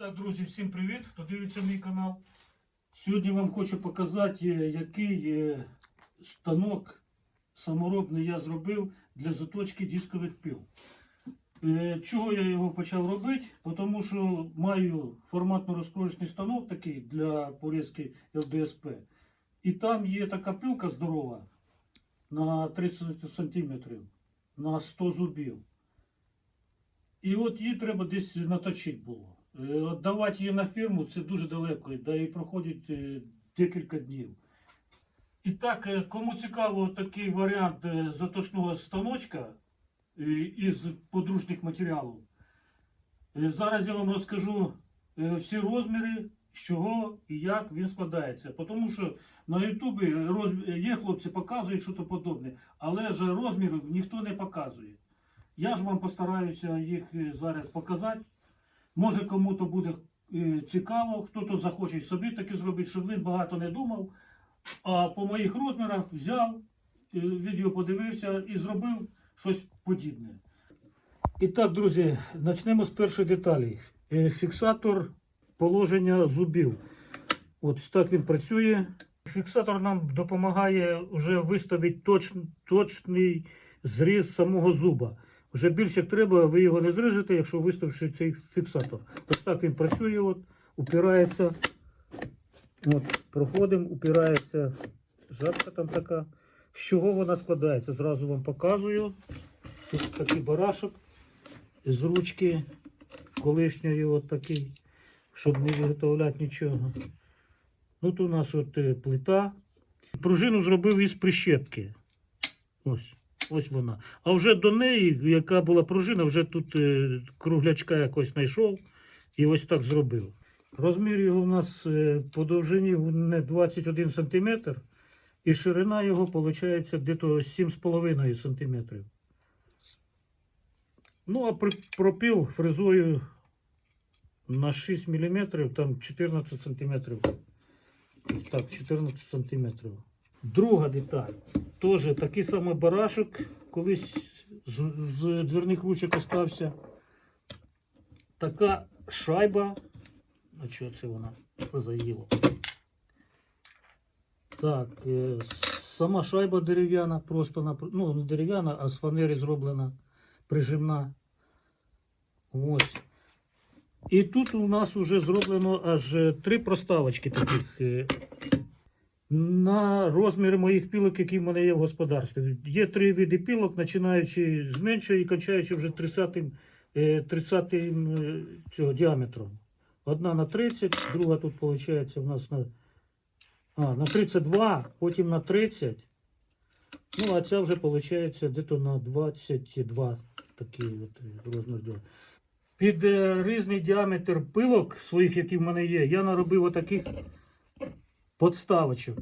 Так, друзі, всім привіт, хто дивиться мій канал. Сьогодні вам хочу показати, е, який е, станок саморобний я зробив для заточки дискових піл. Е, Чого я його почав робити? Тому що маю форматно розкручений станок такий для порізки ЛДСП. І там є така пилка здорова на 30 см, на 100 зубів. І от її треба десь наточити було. Е, Отдавати її на фірму це дуже далеко, да і проходить е, декілька днів. І так, е, кому цікаво такий варіант заточного станочка із подручних матеріалів, зараз я вам розкажу всі розміри, з чого і як він складається. Тому що на Ютубі є хлопці показують щось подобне, але ж розмірів ніхто не показує. Я ж вам постараюся їх зараз показати. Може кому-то буде е, цікаво, хто-то захоче собі таке зробити, щоб він багато не думав. А по моїх розмірах взяв, е, відео подивився і зробив щось подібне. І так, друзі, почнемо з першої деталі. Е, Фіксатор положення зубів. От так він працює. Фіксатор нам допомагає вже виставити точ, точний зріз самого зуба. Вже більше треба, ви його не зрижете, якщо виставивши цей фіксатор. Ось так він працює, от, упирається. От, проходимо, упирається жатка там така. З чого вона складається? Зразу вам показую. Тут такий барашок з ручки колишньої, от такий, щоб не виготовляти нічого. Тут у нас от е, плита. Пружину зробив із прищепки. Ось. Ось вона. А вже до неї, яка була пружина, вже тут е, круглячка якось знайшов і ось так зробив. Розмір його у нас е, по довжині не 21 см, і ширина його виходить десь 7,5 см. Ну, а пропіл фрезою на 6 мм, там 14 см. Так, 14 см. Друга деталь. Теж такий самий барашок, колись з, з дверних ручок остався. Така шайба. А чого це вона заїла? Так, е, сама шайба дерев'яна, просто на, ну, не дерев'яна, а з фанери зроблена, прижимна. Ось. І тут у нас вже зроблено аж е, три проставочки таких. Е, на розміри моїх пілок, які в мене є в господарстві. Є три види пілок, починаючи з меншої і кінчаючи вже 30 е, 30 е, цього діаметром. Одна на 30, друга тут виходить у нас на, а, на 32, потім на 30. Ну, а ця вже виходить десь на 22 такий от е, розмір. Під е, різний діаметр пилок своїх, які в мене є, я наробив отаких подставочок.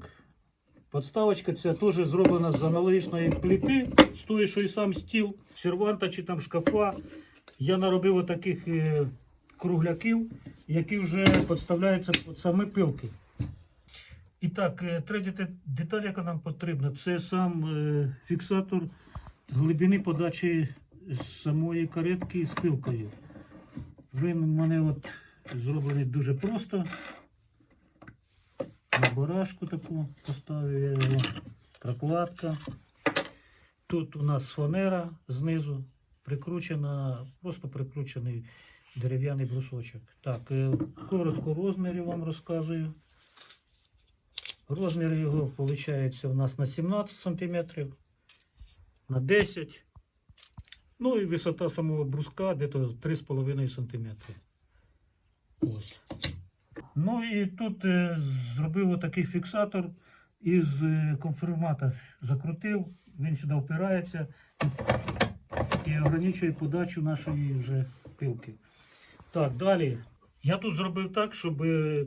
Подставочка ця теж зроблена з аналогічної плити, з тої, що і сам стіл, серванта чи там шкафа. Я наробив отаких е, кругляків, які вже підставляються під самі пилки. І так, е, третя деталь, яка нам потрібна, це сам е, фіксатор глибини подачі самої каретки з пилкою. Він у мене от зроблений дуже просто. Барашку таку поставив я його. Прокладка. Тут у нас фанера знизу прикручена, просто прикручений дерев'яний брусочок. Так, е, коротко розміри вам розказую. Розмір його виходить у нас на 17 см, на 10 Ну і висота самого бруска десь 3,5 см. Ось. Ну і тут е, зробив отакий фіксатор із е, конформата закрутив, він сюди впирається і, ограничує подачу нашої вже пилки. Так, далі. Я тут зробив так, щоб е,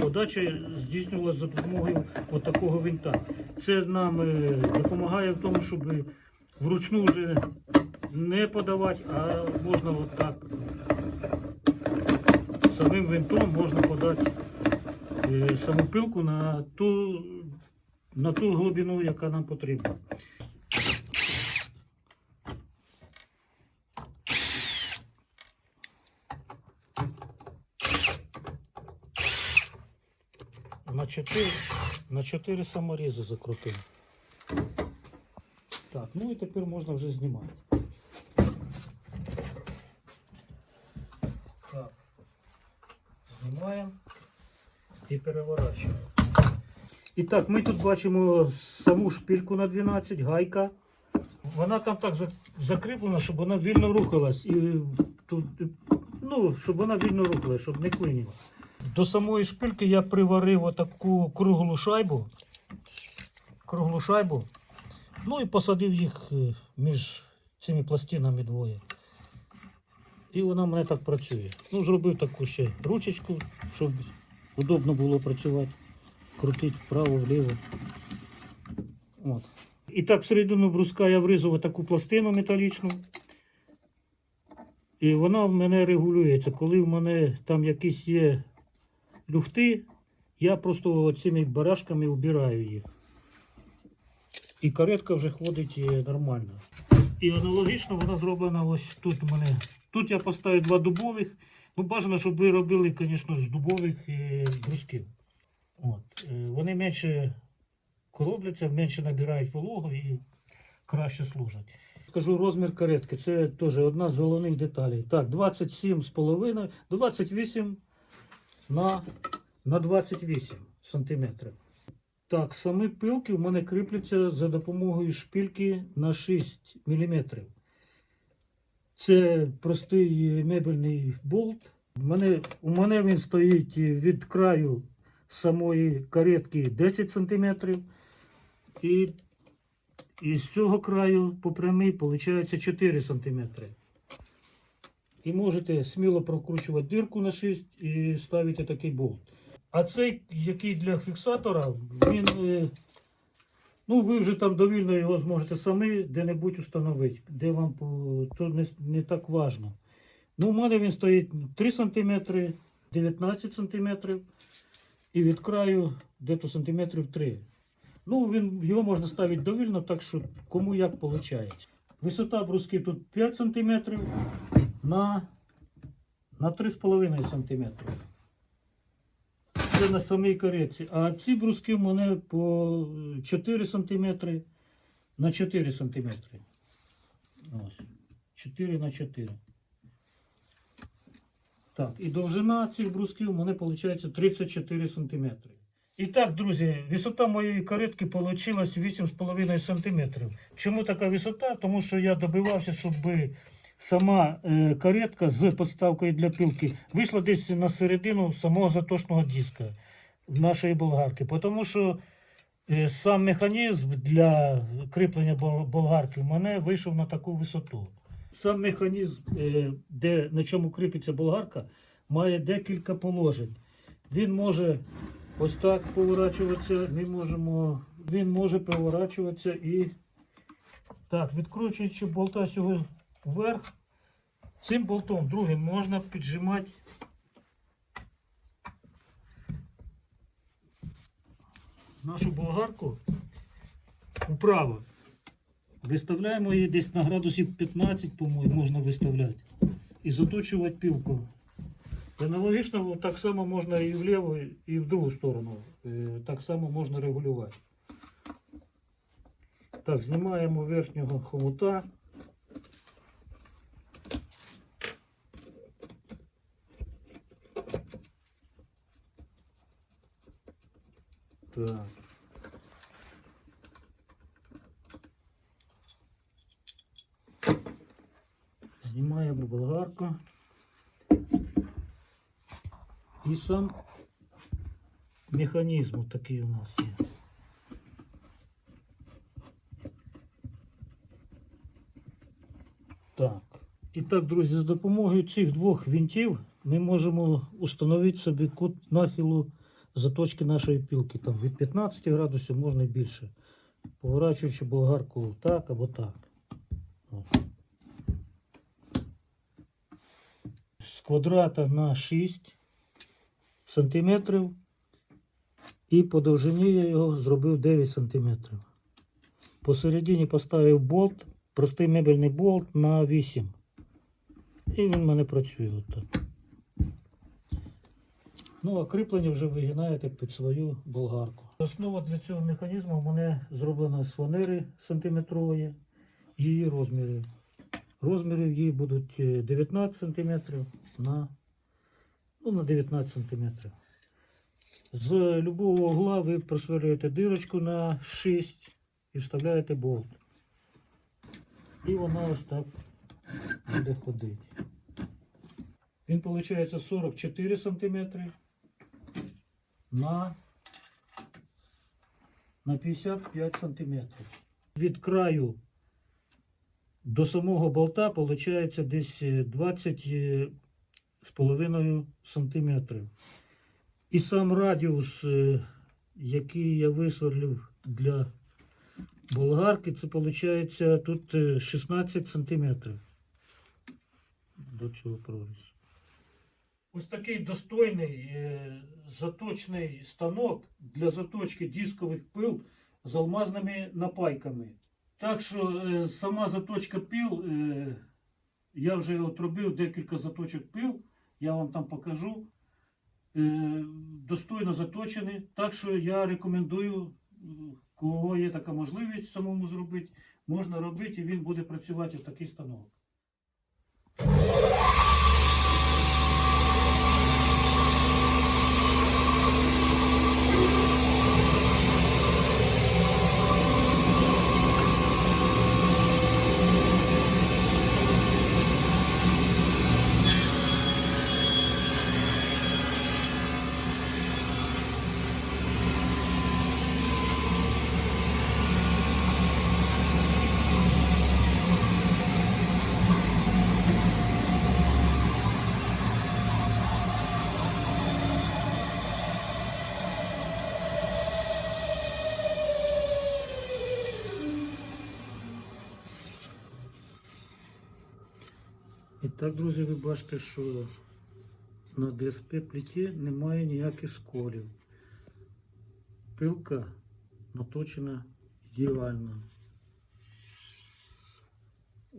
подача здійснювалася за допомогою отакого винта. Це нам допомагає в тому, щоб вручну вже не подавати, а можна отак самим винтом можна подати е, саму пилку на ту, на ту глибину, яка нам потрібна. На 4 на 4 саморізи закрутили. Так, ну і тепер можна вже знімати. І переворачуємо. І так, ми тут бачимо саму шпильку на 12, гайка. Вона там так закріплена, щоб вона вільно рухалась. І тут, ну, щоб вона вільно рухалась, щоб не клиніла. До самої шпильки я приварив отаку круглу шайбу. Круглу шайбу. Ну і посадив їх е, між цими пластинами двоє. І вона в мене так працює. Ну, зробив таку ще ручечку, щоб удобно було працювати. Крутити вправо, вліво. От. І так всередину бруска я врізав таку пластину металічну. І вона в мене регулюється. Коли в мене там якісь є люфти, я просто цими барашками убираю їх. І каретка вже ходить нормально. І аналогічно вона зроблена ось тут у мене. Тут я поставив два дубових. Ну, бажано, щоб ви робили, звісно, з дубових е, брусків. От. Е, Вони менше коробляться, менше набирають вологу і краще служать. Скажу розмір каретки, це теж одна з головних деталей. Так, 27,5, 28 на, на 28 сантиметрів. Так, самі пилки в мене кріпляться за допомогою шпильки на 6 мм. Це простий мебельний болт. У мене, у мене він стоїть від краю самої каретки 10 см. І, і з цього краю по прямій виходить 4 см. І можете сміло прокручувати дирку на 6 і ставити такий болт. А цей, який для фіксатора, він. Ну, ви вже там довільно його зможете самі де-небудь установити, де вам то не, не так важно. Ну, у мене він стоїть 3 см, 19 см і від краю дето сантиметрів 3. Ну, він, його можна ставити довільно, так що кому як виходить. Висота бруски тут 5 см на, на 3,5 см. Це на самій каретці. А ці бруски в мене по 4 см на 4 см. Ось. 4 на 4. Так, і довжина цих брусків у мене виходить 34 см. І так, друзі, висота моєї каретки вийшла 8,5 см. Чому така висота? Тому що я добивався, щоб сама е, каретка з подставкою для пилки вийшла десь на середину самого заточного диска нашої болгарки. Тому що е, сам механізм для кріплення болгарки в мене вийшов на таку висоту. Сам механізм, е, де, на чому кріпиться болгарка, має декілька положень. Він може ось так поворачуватися, ми можемо, він може поворачуватися і так, відкручуючи болта сього вверх, цим болтом другим можна піджимати нашу болгарку вправо. Виставляємо її десь на градусів 15, по-моєму, можна виставляти. І заточувати пілку. Аналогічно так само можна і вліво, і в другу сторону. Е, Так само можна регулювати. Так, знімаємо верхнього хомута. Так. Знімаємо болгарку. І сам механізм такий у нас є. Так. І так, друзі, за допомогою цих двох винтів ми можемо установити собі кут нахилу заточки нашої пілки. Там від 15 градусів можна і більше. Поворачуючи болгарку так або так. З квадрата на 6 сантиметрів. І по довжині я його зробив 9 сантиметрів. Посередині поставив болт, простий мебельний болт на 8. І він в мене працює отак. Ну, а кріплення вже вигинаєте під свою болгарку. Основа для цього механізму в мене зроблена з фанери сантиметрової, її розміри. Розміри її будуть е, 19 см на, ну, на 19 см. З любого угла ви просверлюєте дирочку на 6 і вставляєте болт. І вона ось так буде ходити. Він виходить 44 см на, на 55 см. Від краю до самого болта виходить десь е, 20 е, з сантиметрів. І сам радіус, е, який я висверлив для болгарки, це виходить тут е, 16 сантиметрів до цього прорізу. Ось такий достойний е, заточний станок для заточки дискових пил з алмазними напайками. Так що е, сама заточка пил, е, я вже от робив декілька заточок пил, я вам там покажу. Достойно заточені. Так що я рекомендую, кого є така можливість самому зробити, можна робити і він буде працювати в такий станок. І так, друзі, ви бачите, що на ДСП пліті немає ніяких сколів. Пилка наточена ідеально.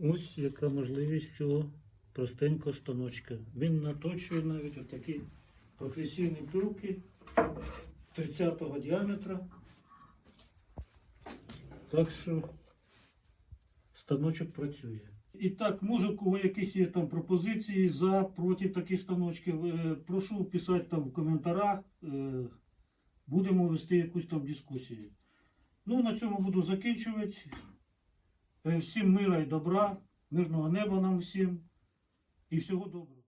Ось яка можливість цього простенького станочка. Він наточує навіть отакі професійні пилки 30-го діаметра. Так що станочок працює. І так, може, у кого якісь є там пропозиції за проти таких станочків, е, прошу писати там в коментарях. е, Будемо вести якусь там дискусію. Ну, на цьому буду закінчувати. Е, Всім мира і добра, мирного неба нам всім і всього доброго.